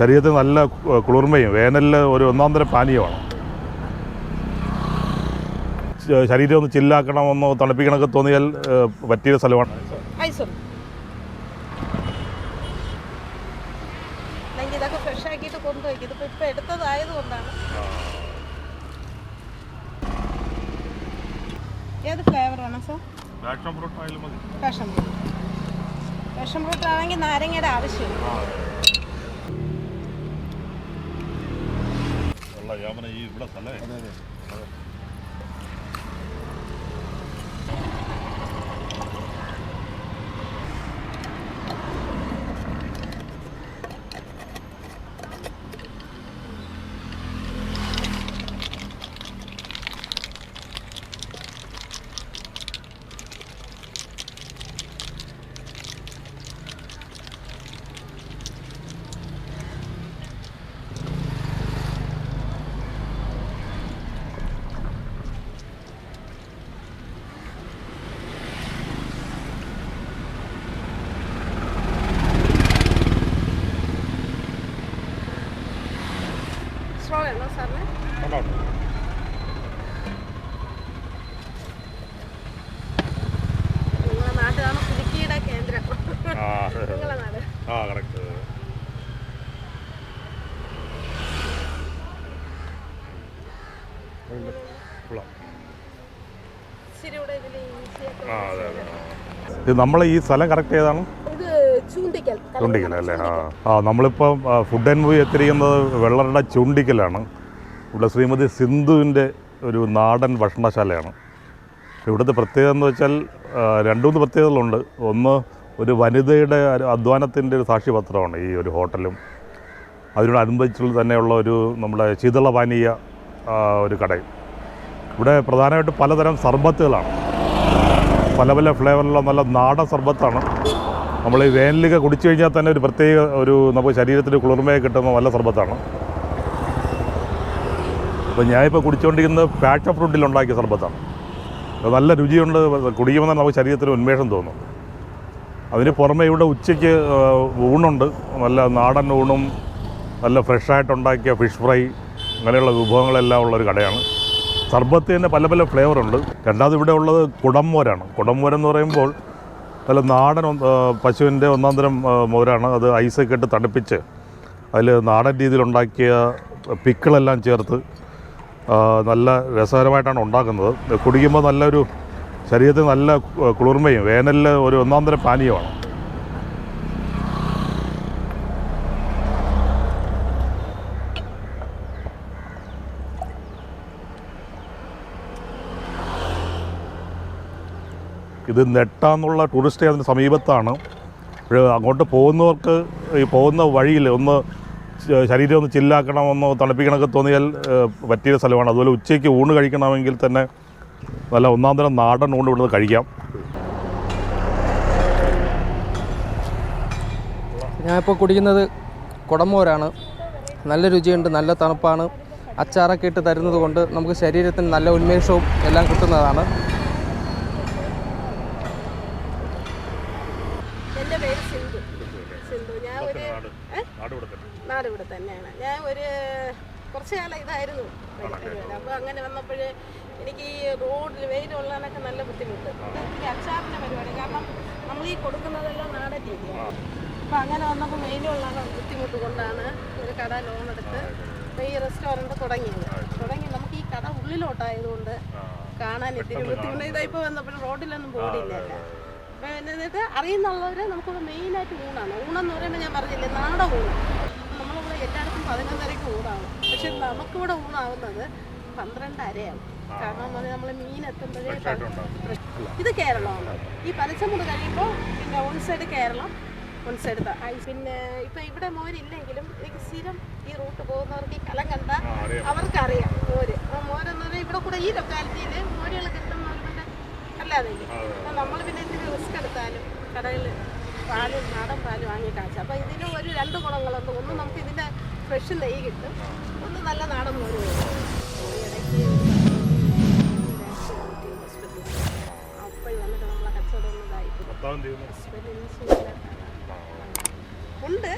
ശരീരത്തിന് നല്ല കുളിർമയും വേനലിൽ ഒരു ഒന്നാം തരം പാനീയമാണ്. ശരീരം ഒന്ന് ചില്ലാക്കണമെന്നോ തണുപ്പിക്കണമൊക്കെ തോന്നിയാൽ പറ്റിയ സ്ഥലമാണ്. ഇതൊക്കെ ഫ്രഷ് ആക്കിയിട്ട് കൊണ്ടുപോയി. ഇതിപ്പോൾ ഇപ്പം എടുത്തതായത് കൊണ്ടാണ്. ഏത് ഫ്ലേവർ വേണം sir? Passion fruit passion fruit ആണെങ്കിൽ നാരങ്ങയുടെ ആവശ്യമില്ല. ഈ ഇവിടെ സ്ഥലമേ ആ അതെ അതെ ഇത് നമ്മളെ ഈ സ്ഥലം കറക്റ്റ് ഏതാണ്? ഇത് ചൂണ്ടിക്കൽ അല്ലേ? ആ ആ നമ്മളിപ്പം ഫുഡ് ആൻഡ് മൂവി എത്തിയിരിക്കുന്നത് വെള്ളറുടെ ചൂണ്ടിക്കലാണ്. ഇവിടെ ശ്രീമതി സിന്ധുവിന്റെ ഒരു നാടൻ ഭക്ഷണശാലയാണ്. ഇവിടുത്തെ പ്രത്യേകത എന്ന് വെച്ചാൽ രണ്ടു മൂന്ന് പ്രത്യേകതകളുണ്ട്. ഒന്ന് ഒരു വനിതയുടെ അധ്വാനത്തിന്റെ ഒരു സാക്ഷിപത്രമാണ് ഈ ഒരു ഹോട്ടലും. അതിനോടനുബന്ധിച്ചുള്ള തന്നെയുള്ള ഒരു നമ്മുടെ ശീതളപാനീയ ഒരു കടയും. ഇവിടെ പ്രധാനമായിട്ട് പലതരം സർബത്തുകളാണ്. പല പല ഫ്ലേവറിലുള്ള നല്ല നാടൻ സർബത്താണ്. നമ്മൾ ഈ വേനലിലൊക്കെ കുടിച്ചു കഴിഞ്ഞാൽ തന്നെ ഒരു പ്രത്യേക ഒരു നമുക്ക് ശരീരത്തിന് കുളിർമയെ കിട്ടുന്ന നല്ല സർബത്താണ്. അപ്പോൾ ഞാനിപ്പോൾ കുടിച്ചുകൊണ്ടിരിക്കുന്നത് പാഷൻ ഫ്രൂട്ടിൽ ഉണ്ടാക്കിയ സർബത്താണ്. നല്ല രുചിയുണ്ട് കുടിക്കുമ്പോൾ തന്നെ നമുക്ക് ശരീരത്തിന് ഉന്മേഷം തോന്നും. അതിന് പുറമെ ഇവിടെ ഉച്ചയ്ക്ക് ഊണുണ്ട്. നല്ല നാടൻ ഊണും നല്ല ഫ്രഷായിട്ടുണ്ടാക്കിയ ഫിഷ് ഫ്രൈ അങ്ങനെയുള്ള വിഭവങ്ങളെല്ലാം ഉള്ളൊരു കടയാണ്. സർബത്ത് തന്നെ പല പല ഫ്ലേവറുണ്ട്. രണ്ടാമത് ഇവിടെ ഉള്ളത് കുടംമോരാണ് കുടംമോരെന്ന് പറയുമ്പോൾ നല്ല നാടൻ പശുവിന്റെ ഒന്നാം തരം മോരാണ്. അത് ഐസൊക്കെ ഇട്ട് തണുപ്പിച്ച് അതിൽ നാടൻ രീതിയിലുണ്ടാക്കിയ പിക്കിളെല്ലാം ചേർത്ത് നല്ല രസകരമായിട്ടാണ് ഉണ്ടാക്കുന്നത്. കുടിക്കുമ്പോൾ നല്ലൊരു ശരീരത്തിന് നല്ല കുളിർമയും വേനലിൽ ഒരു ഒന്നാം തരം പാനീയമാണ് ഇത് നെട്ടാന്നുള്ള ടൂറിസ്റ്റ് അതിന് സമീപത്താണ്. അങ്ങോട്ട് പോകുന്നവർക്ക് ഈ പോകുന്ന വഴിയിൽ ഒന്ന് ശരീരം ഒന്ന് ചില്ലാക്കണമെന്നോ തണുപ്പിക്കണമൊക്കെ തോന്നിയാൽ പറ്റിയ സ്ഥലമാണ്. അതുപോലെ ഉച്ചയ്ക്ക് ഊണ് കഴിക്കണമെങ്കിൽ തന്നെ നല്ല ഒന്നാം തരം നാടൻ ഊണ് ഇവിടുന്ന് കഴിക്കാം. ഞാനിപ്പോൾ കുടിക്കുന്നത് കുടമോരാണ്. നല്ല രുചിയുണ്ട് നല്ല തണുപ്പാണ്. അച്ചാറൊക്കെ ഇട്ട് തരുന്നത് കൊണ്ട് നമുക്ക് ശരീരത്തിന് നല്ല ഉന്മേഷവും എല്ലാം കിട്ടുന്നതാണ്. ഏ? നാട് ഇവിടെ തന്നെയാണ്. ഞാൻ ഒരു കുറച്ച് കാലം ഇതായിരുന്നു. അപ്പോൾ അങ്ങനെ വന്നപ്പോൾ എനിക്ക് ഈ റോഡിൽ വെയിലുള്ളതിനൊക്കെ നല്ല ബുദ്ധിമുട്ട്. എനിക്ക് അച്ചാറിന്റെ പരിപാടി. കാരണം നമ്മൾ ഈ കൊടുക്കുന്നതെല്ലാം നാടൻ രീതിയാണ് അപ്പോൾ അങ്ങനെ വന്നപ്പോൾ വെയിലുള്ള ബുദ്ധിമുട്ട് കൊണ്ടാണ് ഒരു കട ലോൺ എടുത്ത് ഈ റെസ്റ്റോറന്റ് തുടങ്ങിയത്. തുടങ്ങി നമുക്ക് ഈ കട ഉള്ളിലോട്ടായതുകൊണ്ട് കാണാൻ ഇത്തിരി ബുദ്ധിമുട്ട്. ഇതായിപ്പോൾ വന്നപ്പോൾ റോഡിലൊന്നും പോടിയില്ല എന്നിട്ട് അറിയുന്നുള്ളവർ നമുക്ക് മെയിനായിട്ട് ഊണാണ്. ഊണെന്ന് പറയുമ്പോൾ ഞാൻ പറഞ്ഞില്ലേ നാടൻ ഊണ്. നമ്മളിവിടെ എല്ലായിടത്തും പതിനൊന്നരയ്ക്ക് ഊണാവും പക്ഷെ നമുക്കിവിടെ ഊണാവുന്നത് പന്ത്രണ്ട് അരയാവും കാരണം എന്ന് പറഞ്ഞാൽ നമ്മൾ മീൻ എത്തുമ്പോഴേ ഇത് കേരളമാണ്. ഈ പലച്ചമുട് കഴിയുമ്പോൾ പിന്നെ on side Keralam on side പിന്നെ ഇപ്പം ഇവിടെ മോരില്ലെങ്കിലും എനിക്ക് സ്ഥിരം ഈ റൂട്ട് പോകുന്നവർക്ക് ഈ കലം കണ്ട അവർക്കറിയാം മോര്. അപ്പം മോരെന്ന് പറഞ്ഞാൽ ഇവിടെ കൂടെ ഈ ലൊക്കാലിറ്റിയിൽ അല്ലാതെ നമ്മൾ പിന്നെ ഇത്തിരി റിസ്ക് എടുത്താലും കടകളിൽ പാലും നാടൻ പാലും വാങ്ങി കാച്ച അപ്പോൾ ഇതിന് ഒരു രണ്ട് ഗുണങ്ങളുണ്ട്. ഒന്ന് നമുക്ക് ഇതിന്റെ ഫ്രഷ് നെയ്യ് കിട്ടും. ഒന്ന് നല്ല നാടൻ മോര് ഇടയ്ക്ക് വന്നിട്ട് നമ്മളെ കച്ചവടം ഹസ്ബൻഡിന് ഉണ്ട്.